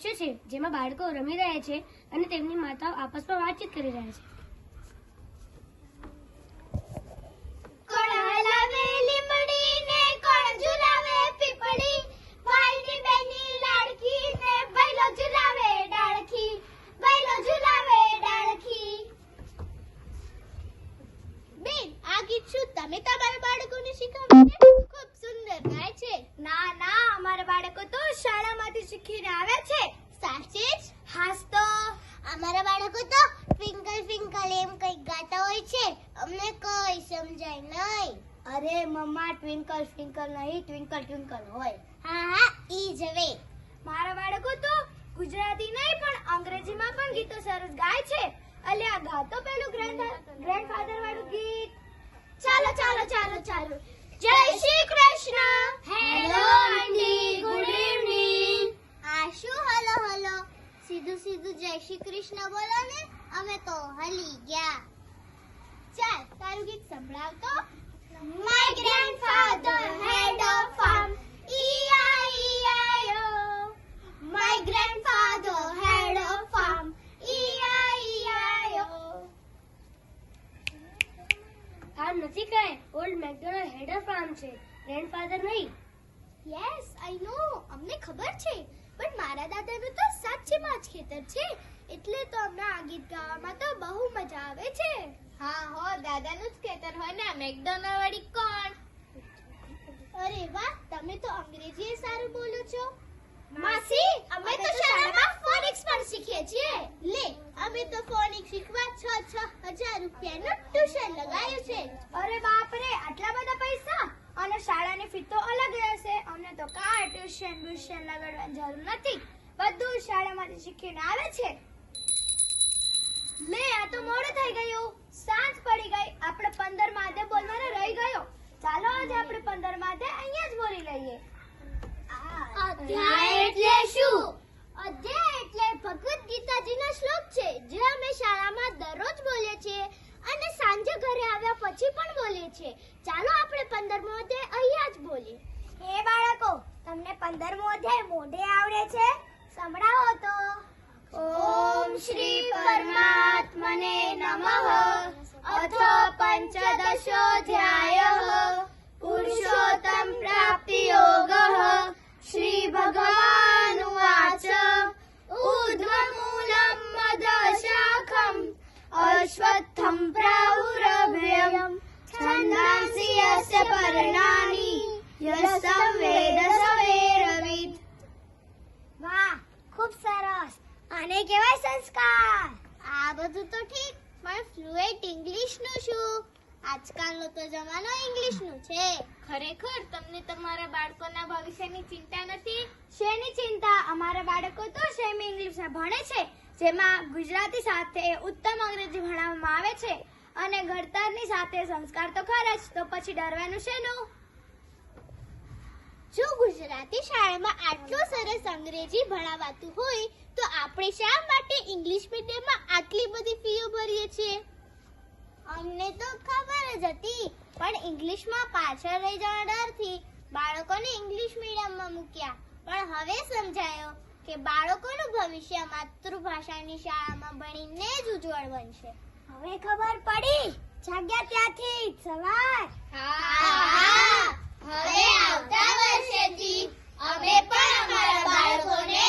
દ્રશ્ય છે, જેમાં બાળકો રમી રહ્યા છે અને તેમની માતાઓ આપસમાં વાતચીત કરી રહ્યા છે. ટ્વિંકલ એમ કંઈક ગાતા હોય છે? અમને કઈ સમજાય નહીં. અરે મમ્મા ટ્વિંકલ ટ્વિંકલ નહીં ટ્વિંકલ ટ્વિંકલ હોય. હા હા ઈ જ વે મારા બાળકો તો ગુજરાતી નહીં પણ અંગ્રેજીમાં પણ ગીતો સરસ ગાય છે. અલ્યા ગાતો પેલું ગ્રેન્ડ ગ્રેન્ડફાધર વાળું ગીત. ચાલો ચાલો ચાલો ચાલો. જય શ્રી કૃષ્ણ. સીધું સીધું જય શ્રી કૃષ્ણ બોલો ને? અમે તો હલી ગયા. ચાલ તારું ગીત સંભળાવ તો. My grandfather had a farm My grandfather had a farm. E E-I-E-I-O નથી કહે old McDonald had a farm છે. ગ્રેન્ડફાધર નહીં. યસ આઈ નો અમને ખબર છે. દાદાનું તો સાચેમાં જ ખેતર છે. એટલે તો અમને આ ગીત ગાવામાં તો બહુ મજા આવે છે. હા હો દાદાનું જ ખેતર હોય ને મેકડોનાલ્ડ વાળી કોણ? અરે વાહ તમે તો અંગ્રેજી સારું બોલો છો. માસી અમે તો શાળામાં ફોનિક્સ પણ શીખીએ છીએ. લે અમે તો ફોનિક્સ શીખવા છ છ હજાર રૂપિયાનું ટ્યુશન લગાવ્યું છે. અરે બાપ રે આટલા બધા પૈસા? અને શાળાની ફી તો અલગ રહેશે. અમને તો કા ટ્યુશન ટ્યુશન લગાડવાની જરૂર નથી. બધું શાળામાંથી શીખીને આવે છે. લે આ તો મોડું થઈ ગયું. સાંજ પડી ગઈ. આપણે પંદર માથે બોલવાનો રહી ગયો. ચાલો આજે આપણે પંદર માથે અહીંયા જ બોલી લઈએ. અધ્યાય એટલે શું? અધ્યાય એટલે ભગવદ ગીતાજીનો શ્લોક છે જે અમે શાળામાં દરરોજ બોલીએ છીએ અને સાંજે ઘરે આવ્યા પછી પણ બોલીએ છીએ. ચાલો આપણે પંદરમો અધ્યાય અહીંયા જ બોલીએ. હે બાળકો તમને પંદરમો અધ્યાય મોઢે આવડે છે? સંભળાવો તો. ઓમ શ્રી પરમાત્મને નમઃ. અથ પંચદશોऽધ્યાયः પુરુષોત્તમ પ્રાપ્તિ યોગ. શ્રી ભગવાનુવાચ. ઊર્ધ્વમૂલમ મદશાખમ. અશ્વત્થમ પ્રાહુરભ્યમ. છંદાંસि યસ્ય પર્ણાની. યસ્તમ વેદ સવેરવિદ વાહ ખૂબ સરસ આને કહેવાય સંસ્કાર આ બધું તો ઠીક પણ ફ્લુએન્ટ ઇંગ્લિશનું શું? આજકાલનો તો જમાનો ઇંગ્લિશનું છે. ખરેખર તમને તમારા બાળકોના ભવિષ્યની ચિંતા નથી? શેની ચિંતા? અમારા બાળકો તો સેમી ઇંગ્લિશ ભણે છે જેમાં ગુજરાતી સાથે ઉત્તમ અંગ્રેજી ભણાવવામાં આવે છે અને ઘડતરની સાથે સંસ્કાર તો ખરા જ તો પછી ડરવાનું શેનું? જો ગુજરાતી શાળામાં આટલું સરસ અંગ્રેજી ભણાવાતું હોય તો આપણે શા માટે ઇંગ્લિશ મીડિયમમાં આટલી બધી ભરીએ છીએ? અમને તો ખબર જ હતી પણ ઇંગ્લિશમાં પાછળ રહી જવા ડરથી બાળકોને ઇંગ્લિશ મીડિયમમાં મૂક્યા. પણ હવે સમજાયો કે બાળકોનું ભવિષ્ય માતૃભાષાની શાળામાં ભણીને જ ઉજ્જવળ બનશે. હવે ખબર પડી? જાગ્યા ત્યાંથી સવાર. હવે આવતા વર્ષેથી અમે પણ અમારા બાળકોને